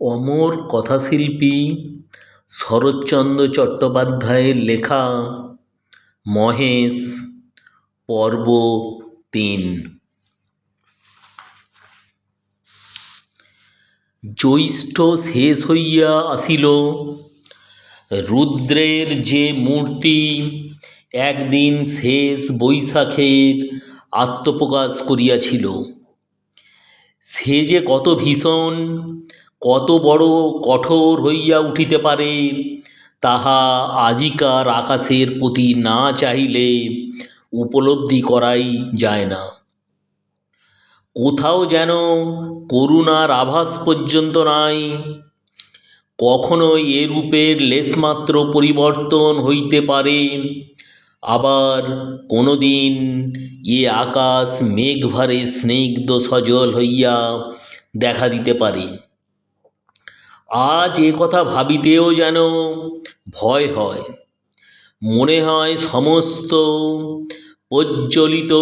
অমর কথাশিল্পী শরৎচন্দ্র চট্টোপাধ্যায়ের লেখা মহেশ পর্ব তিন। জ্যৈষ্ঠ শেষ হইয়া আসিল, রুদ্রের যে মূর্তি একদিন শেষ বৈশাখের আত্মপ্রকাশ করিয়াছিল। সে যে কত ভীষণ কত বড় কঠোর হইয়া উঠিতে পারে। তাহা আজিকার আকাশের প্রতি না চাহিলে উপলব্ধি করাই যায় না। কোথাও যেন করুণার আভাস পর্যন্ত নাই। কখনো এ রূপের লেশমাত্র পরিবর্তন হইতে পারে। আবার কোনো দিন এ আকাশ মেঘভারে স্নিগ্ধ সজল হইয়া দেখা দিতে পারে। আজ এ কথা ভাবিতেও যেন ভয় হয়। মনে হয় সমস্ত প্রজ্বলিত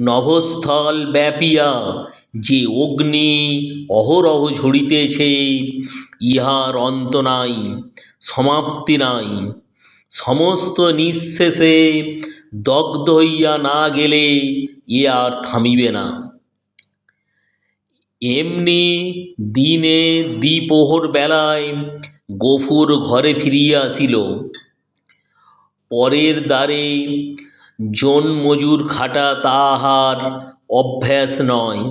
নভস্থল ব্যাপিয়া যে অগ্নি অহরহ ঝরিতেছে, ইহার অন্ত নাই, সমাপ্তি নাই। সমস্ত নিঃশেষে দগ্ধ হইয়া না গেলে এ আর থামিবে না। এমনি দিনে দ্বিপ্রহর বেলায় গফুর ঘরে ফিরিয়া আসিল। পরের দ্বারে জন মজুর খাটা তাহার অভ্যাস নয়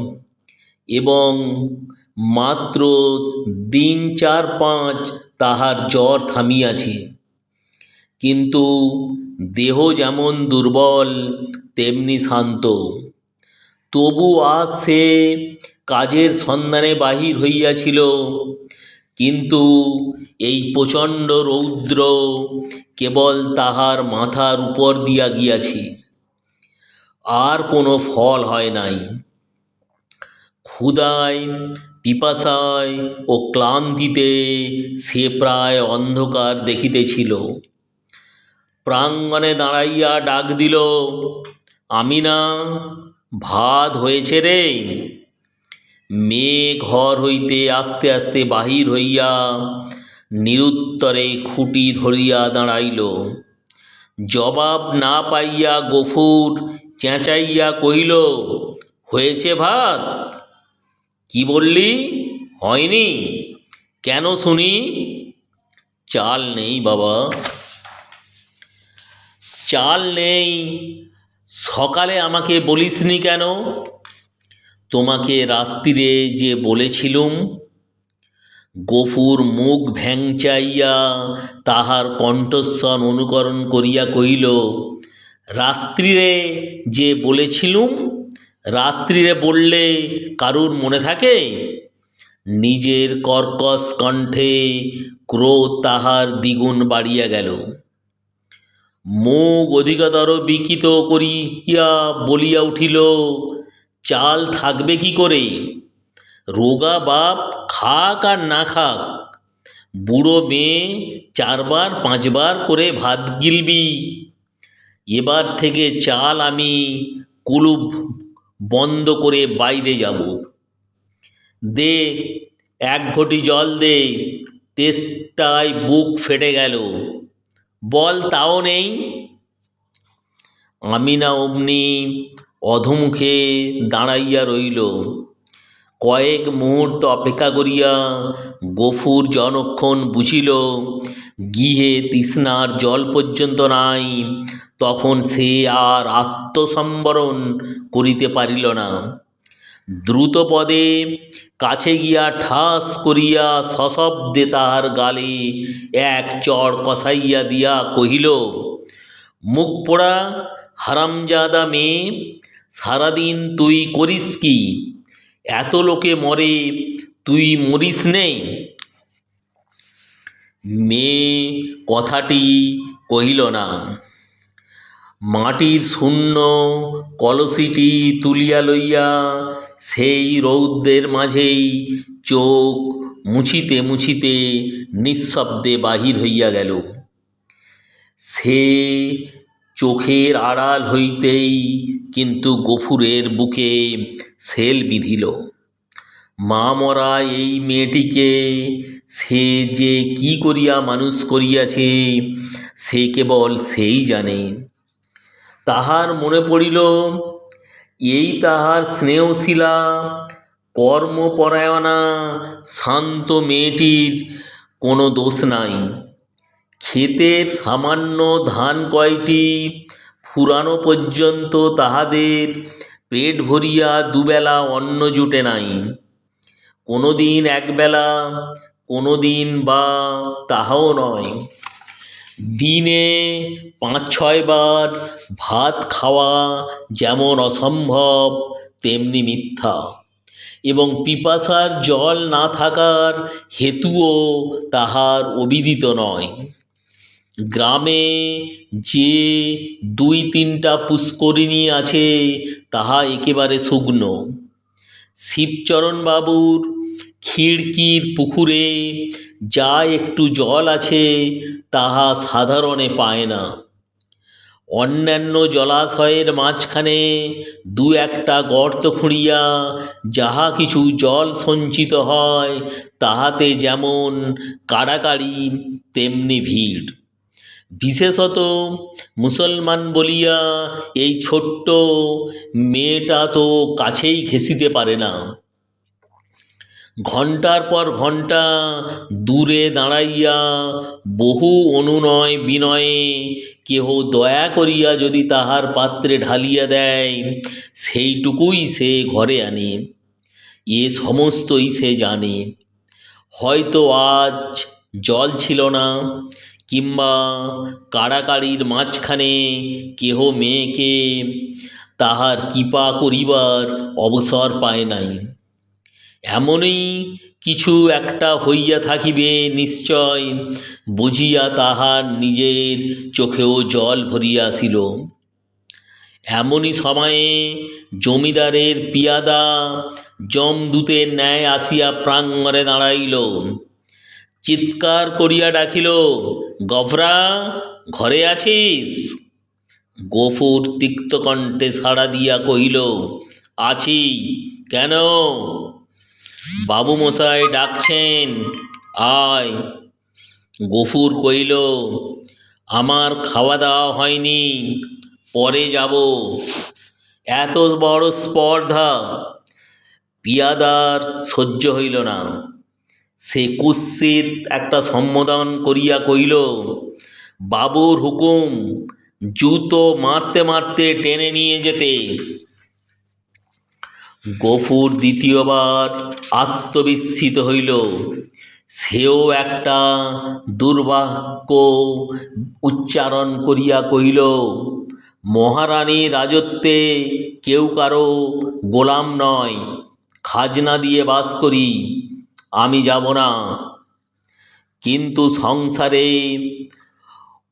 এবং মাত্র দিন চার পাঁচ তাহার জ্বর থামিয়াছে। কিন্তু দেহ যেমন দুর্বল, তেমনি শান্ত। তবু আজ সে কাজের সন্ধানে বাহির হইয়াছিল। কিন্তু এই প্রচণ্ড রৌদ্র কেবল তাহার মাথার উপর দিয়া গিয়াছে। আর কোনো ফল হয় নাই। ক্ষুধায়, পিপাসায় ও ক্লান্তিতে সে প্রায় অন্ধকার দেখিতেছিল। প্রাঙ্গণে দাঁড়াইয়া ডাক দিল, আমিনা, ভাত হয়েছে রে? মেয়ে ঘর হইতে আস্তে আস্তে বাহির হইয়া নিরুত্তরে খুঁটি ধরিয়া দাঁড়াইল। জবাব না পাইয়া গফুর চেঁচাইয়া কহিল, হয়েছে ভাত? কি বললি? হয়নি। কেন শুনি? চাল নেই বাবা। চাল নেই। সকালে আমাকে বলিসনি কেন? তোমাকে রাত্রিরে যে বলেছিলুম, গফুর মুখ ভ্যাংচাইয়া তাহার কণ্ঠস্বর অনুকরণ করিয়া কহিল, রাত্রিরে যে বলেছিলুম, রাত্রিরে বললে কারুর মনে থাকে? নিজের কর্কশ কণ্ঠে ক্রোধ তাহার দ্বিগুণ বাড়িয়া গেল। মুখ অধিকতর বিকৃত করিয়া বলিয়া উঠিল চাল থাকবে কি করে? রোগা বাপ খাক আর না খাক, বুড়ো মেয়ে চারবার পাঁচবার করে ভাত গিলবি। এবার থেকে চাল আমি কুলুপ বন্ধ করে বাইরে যাব। দে, এক ঘটি জল দে, তেষ্টায় বুক ফেটে গেল। বল, তাও নেই? আমি না অমনি অধমুখে দাঁড়াইয়া রইল। কয়েক মুহূর্ত অপেক্ষা করিয়া গফুর জনক্ষণ বুঝিল, গৃহে তৃষ্ণার জল পর্যন্ত নাই, তখন সে আর আত্মসম্বরণ করিতে পারিল না। দ্রুত পদে কাছে গিয়া ঠাস করিয়া সশব্দে তাহার গালে এক চড় কষাইয়া দিয়া কহিল, মুখ পোড়া হারামজাদা মেয়ে সারাদিন তুই করিস কি? এত লোকে মরে, তুই মরিস নেই? মেয়ে কথাটি কহিল না। মাটির শূন্য কলসিটি তুলিয়া লইয়া সেই রৌদ্রের মাঝেই চোখ মুছিতে মুছিতে নিঃশব্দে বাহির হইয়া গেল। সে চোখের আড়াল হইতেই কিন্তু গফুরের বুকে সেল বিঁধিল। মা মরা এই মেয়েটিকে, সে যে কি করিয়া মানুষ করিয়াছে, সে কেবল সেই জানে। তাহার মনে পড়িল, এই তাহার স্নেহশীলা, কর্মপরায়ণা, শান্ত মেয়েটির কোনো দোষ নাই। ক্ষেতের সামান্য ধান কয়টি ফুরানো পর্যন্ত তাহাদের পেট ভরিয়া দুবেলা অন্ন জুটে নাই। কোনো দিন একবেলা কোনো দিন বা তাহাও নয়। দিনে পাঁচ ছয়বার ভাত খাওয়া যেমন অসম্ভব, তেমনি মিথ্যা। এবং পিপাসার জল না থাকার হেতুও তাহার অবিদিত নয়। গ্রামে যে দুই তিনটা পুষ্করিণী আছে, তাহা একেবারে শুকনো শিবচরণবাবুর খিড়কির পুকুরে যা একটু জল আছে, তাহা সাধারণে পায় না। অন্যান্য জলাশয়ের মাঝখানে দু একটা গর্ত খুঁড়িয়া যাহা কিছু জল সঞ্চিত হয়, তাহাতে যেমন কাড়াকাড়ি, তেমনি ভিড়। বিশেষত মুসলমান বলিয়া এই ছোট্ট মেয়েটা তো কাছেই ঘেঁষিতে পারে না। ঘণ্টার পর ঘণ্টা দূরে দাঁড়াইয়া বহু অনুনয় বিনয়ে কেহ দয়া করিয়া যদি তাহার পাত্রে ঢালিয়া দেয়, সেইটুকুই সে ঘরে আনে, এ সমস্তই সে জানে। হয়তো আজ জল ছিল না কিংবা কাড়াকাড়ির মাঝখানে কেহ মেয়েকে তাহার কৃপা করিবার অবসর পায় নাই। এমনই কিছু একটা হইয়া থাকিবে নিশ্চয়, বুঝিয়া তাহার নিজের চোখেও জল ভরিয়া আসিল এমনই সময়ে জমিদারের পিয়াদা যমদূতের ন্যায় আসিয়া প্রাঙ্গণে দাঁড়াইল। চিৎকার করিয়া ডাকিল, গভরা, ঘরে আছিস? গফুর তিক্তকণ্ঠে সাড়া দিয়া কহিল, আছি, কেন? বাবুমশাই ডাকছেন, আয়। গফুর কইল আমার খাওয়া দাওয়া হয়নি, পরে যাব। এত বড় স্পর্ধা, পিয়াদার সহ্য হইল না। সে কুৎসিত একটা সম্বোধন করিয়া কইল বাবুর হুকুম জুতো মারতে মারতে টেনে নিয়ে যেতে। গফুর দ্বিতীয়বার আত্মবিস্মিত হইল। সেও একটা দুর্বাক্য উচ্চারণ করিয়া কহিল, মহারানী রাজত্বে কেউ কারও গোলাম নয়। খাজনা দিয়ে বাস করি। আমি যাব না। কিন্তু সংসারে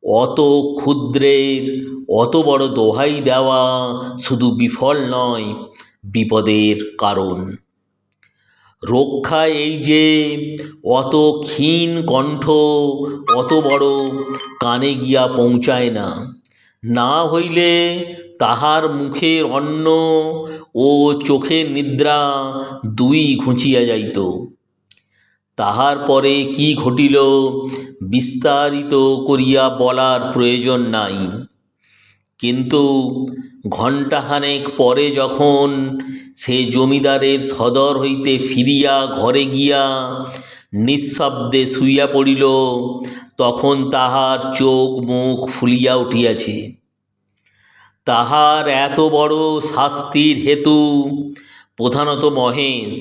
অত ক্ষুদ্রের, অত বড় দোহাই দেওয়া শুধু বিফল নয়, বিপদের কারণ। রক্ষা এই যে অত ক্ষীণ কণ্ঠ, অত বড় কানে গিয়া পৌঁছায় না। না হইলে তাহার মুখের অন্ন ও চোখের নিদ্রা দুই ঘুচিয়া যাইত। তাহার পরে কি ঘটিল, বিস্তারিত করিয়া বলার প্রয়োজন নাই। কিন্তু ঘণ্টাখানেক পরে যখন সে জমিদারের সদর হইতে ফিরিয়া ঘরে গিয়া নিঃশব্দে শুইয়া পড়িল, তখন তাহার চোখ মুখ ফুলিয়া উঠিয়াছে। তাহার এত বড় শাস্তির হেতু প্রধানত মহেশ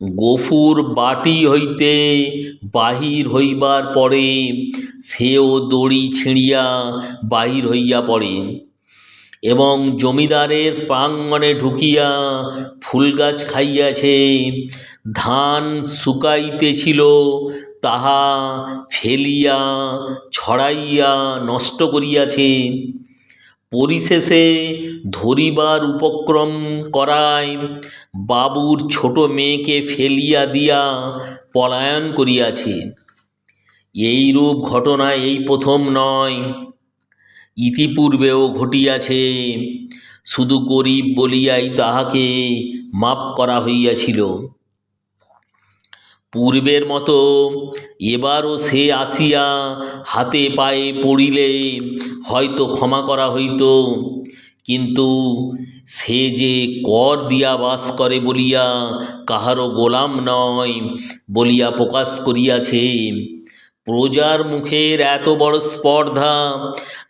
গফুর বাটি হইতে বাহির হইবার পরে সেও দড়ি ছিঁড়িয়া বাহির হইয়া পড়ে এবং জমিদারের প্রাঙ্গণে ঢুকিয়া ফুল গাছ খাইয়াছে, ধান শুকাইতেছিল, তাহা ফেলিয়া, ছড়াইয়া নষ্ট করিয়াছে। পরিশেষে ধরিবার উপক্রম করায় বাবুর ছোট মেয়েকে ফেলিয়া দিয়া পলায়ন করিয়াছে। এইরূপ ঘটনা এই প্রথম নয়। ইতিপূর্বেও ঘটিয়াছে। শুধু গরিব বলিয়াই তাহাকে মাপ করা হইয়াছিল। পূর্বের মতো এবারও সে আসিয়া হাতে পায়ে পড়িলে হয়তো ক্ষমা করা হইত। কিন্তু সে যে কর দিয়া বাস করে বলিয়া কাহারও গোলাম নয় বলিয়া প্রকাশ করিয়াছে। প্রজার মুখের এত বড় স্পর্ধা,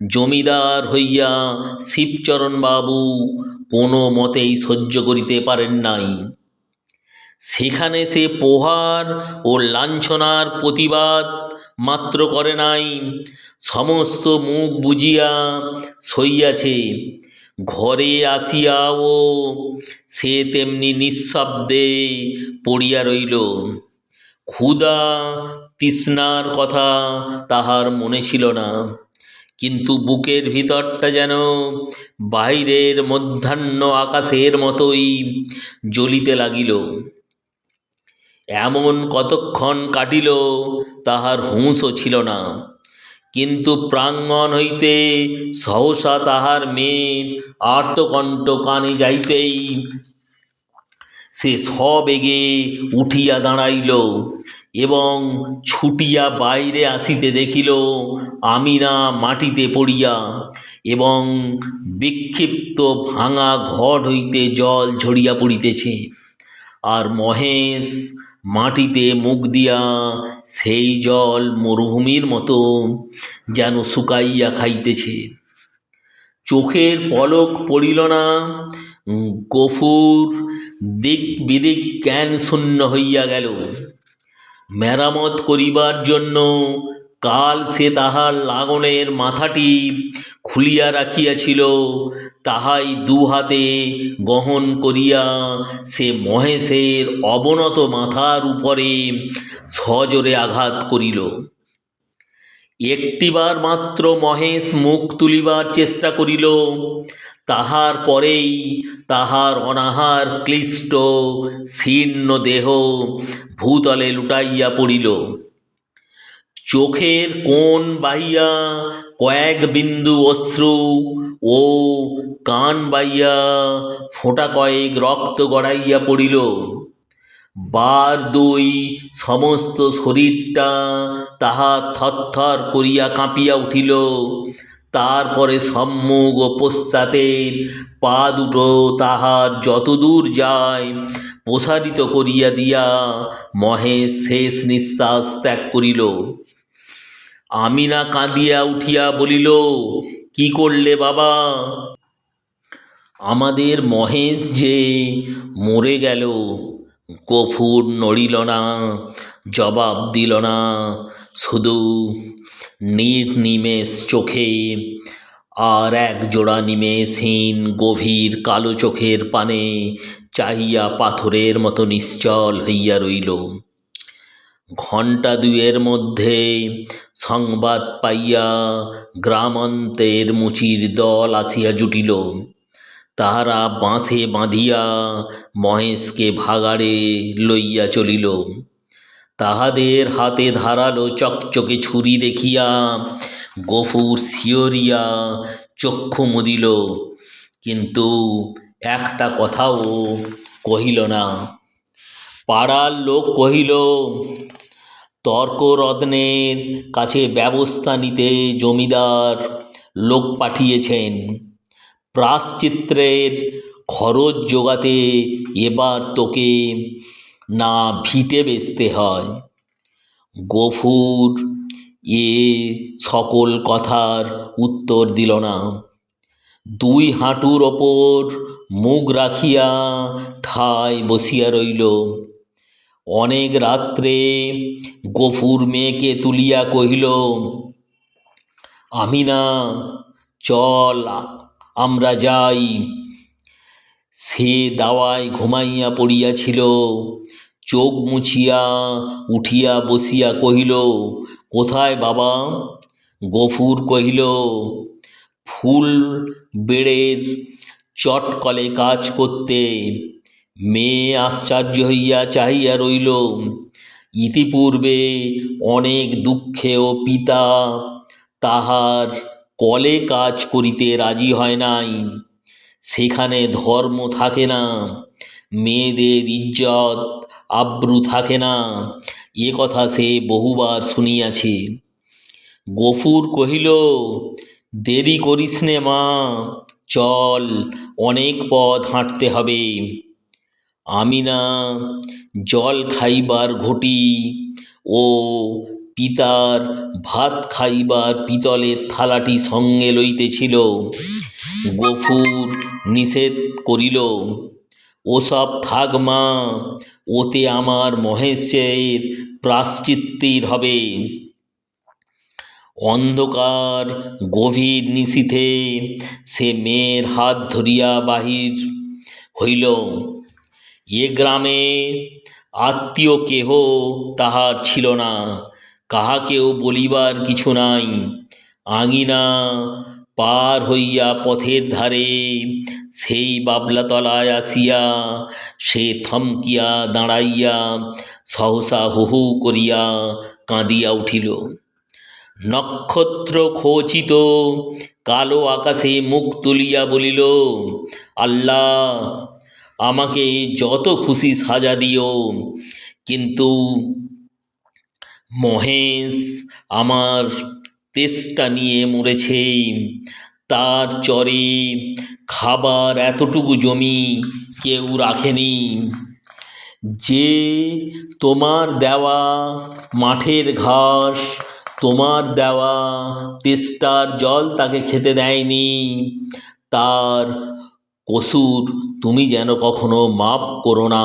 জমিদার হইয়া শিবচরণ বাবু কোনো মতেই সহ্য করিতে পারেন নাই। সেখানে সে পোহার ও লাঞ্ছনার প্রতিবাদ মাত্র করে নাই। সমস্ত মুখ বুজিয়া সইয়াছে। ঘরে আসিয়াও সে তেমনি নিঃশব্দে পড়িয়া রইল। ক্ষুধা তৃষ্ণার কথা তাহার মনে ছিল না। কিন্তু বুকের ভিতরটা যেন বাইরের মধ্যাহ্ন আকাশের মতোই জ্বলিতে লাগিল। এমন কতক্ষণ কাটিল, তাহার হুঁশও ছিল না। কিন্তু প্রাঙ্গণ হইতে সহসা তাহার মেয়ের আর্তকণ্ঠ কানে যাইতেই সে সবেগে উঠিয়া দাঁড়াইল এবং ছুটিয়া বাইরে আসিতে দেখিল আমিনা মাটিতে পড়িয়া এবং বিক্ষিপ্ত ভাঙা ঘট হইতে জল ঝরিয়া পড়িতেছে। আর মহেশ মাটিতে মুখ দিয়া সেই জল মরুভূমির মতো যেন শুকাইয়া খাইতেছে। চোখের পলক পড়িল না, গফুর দিক বিদিক জ্ঞান শূন্য হইয়া গেল। মেরামত করিবার জন্য কাল সে তাহার লাগনের মাথাটি খুলিয়া রাখিয়াছিল, তাহাই দু হাতে গ্রহণ করিয়া সে মহেশের অবনত মাথার উপরে সজোরে আঘাত করিল। একটিবার মাত্র মহেশ মুখ তুলিবার চেষ্টা করিল, তাহার পরেই তাহার অনাহার ক্লিষ্ট, শীর্ণ দেহ ভূতলে লুটাইয়া পড়িল। চোখের কোণ বাহিয়া কয়েক বিন্দু অশ্রু ও কান বাইয়া ফোঁটা কয়েক রক্ত গড়াইয়া পড়িল। বার দুই সমস্ত শরীরটা তাহা থরথর করিয়া কাঁপিয়া উঠিল। তারপরে সম্মুখ ও পশ্চাতের পা দুটো তাহার যতদূর যায় প্রসারিত করিয়া দিয়া মহেশ শেষ নিঃশ্বাস ত্যাগ করিল। আমিনা কাঁদিয়া উঠিয়া বলিল, কি করলে বাবা? আমাদের মহেশ যে মরে গেল, গফুর নড়িল না, জবাব দিল না, শুধু নির্নিমেষ চোখে আর এক জোড়া নিমেষহীন গভীর কালো চোখের পানে চাহিয়া পাথরের মতো নিশ্চল হইয়া রইল। ঘণ্টা দুয়ের মধ্যে সংবাদ পাইয়া গ্রামান্তের মুচির দল আসিয়া জুটিল। তাহারা বাঁশে বাঁধিয়া মহেশকে ভাগাড়ে লইয়া চলিল। তাহাদের হাতে ধারালো চকচকে ছুরি দেখিয়া গফুর শিয়রিয়া চক্ষু মুদিল। কিন্তু একটা কথাও কহিল না। পাড়ার লোক কহিল তর্করত্নের কাছে ব্যবস্থা নিতে জমিদার লোক পাঠিয়েছেন। প্রাশ্চিত্রের খরচ জোগাতে এবার তোকে না ভিটে বেচতে হয়। গফুর এ সকল কথার উত্তর দিল না। দুই হাঁটুর ওপর মুখ রাখিয়া ঠায় বসিয়া রইল। অনেক রাত্রে গফুর মেয়েকে তুলিয়া কহিল, আমি না, চল, আমরা যাই। সে দাওয়ায় ঘুমাইয়া পড়িয়াছিল, চোখ মুছিয়া উঠিয়া বসিয়া কহিল, কোথায় বাবা? গফুর কহিল, ফুল বেড়ের চটকলে কাজ করতে। মেয়ে আশ্চর্য হইয়া চাহিয়া রইল। ইতিপূর্বে অনেক দুঃখেও পিতা তাহার কলে কাজ করিতে রাজি হয় নাই। সেখানে ধর্ম থাকে না, মেয়েদের ইজ্জত, আব্রু থাকে না। এ কথা সে বহুবার শুনিয়াছে। গফুর কহিল, দেরি করিস নে মা, চল, অনেক পথ হাঁটতে হবে। আমিনা জল খাইবার ঘটি ও পিতার ভাত খাইবার পিতলের থালাটি সঙ্গে লইতেছিল। গফুর নিষেধ করিল, ওসব থাক মা, ওতে আমার মহেশের প্রাশ্চিত্তির হবে। অন্ধকার গভীর নিশীথে সে মেয়ের হাত ধরিয়া বাহির হইল। এ গ্রামে আত্মীয় কেহ তাহার ছিল না, কাহাকেও বলিবার কিছু নাই। আঙিনা পার হইয়া পথের ধারে সেই বাবলাতলায় আসিয়া সে থমকিয়া দাঁড়াইয়া সহসা হু হু করিয়া কাঁদিয়া উঠিল। নক্ষত্র খচিত কালো আকাশে মুখ তুলিয়া বলিল, আল্লাহ আমাকে যত খুশি সাজা দিও। কিন্তু মহেশ আমার তেষ্টা নিয়ে মরেছে। তার চরে খাবার এতটুকু জমি কেউ রাখেনি। যে তোমার দেওয়া মাঠের ঘাস, তোমার দেওয়া তেষ্টার জল তাকে খেতে দেয়নি। তার কসুর তুমি যেন কখনো মাপ করো না।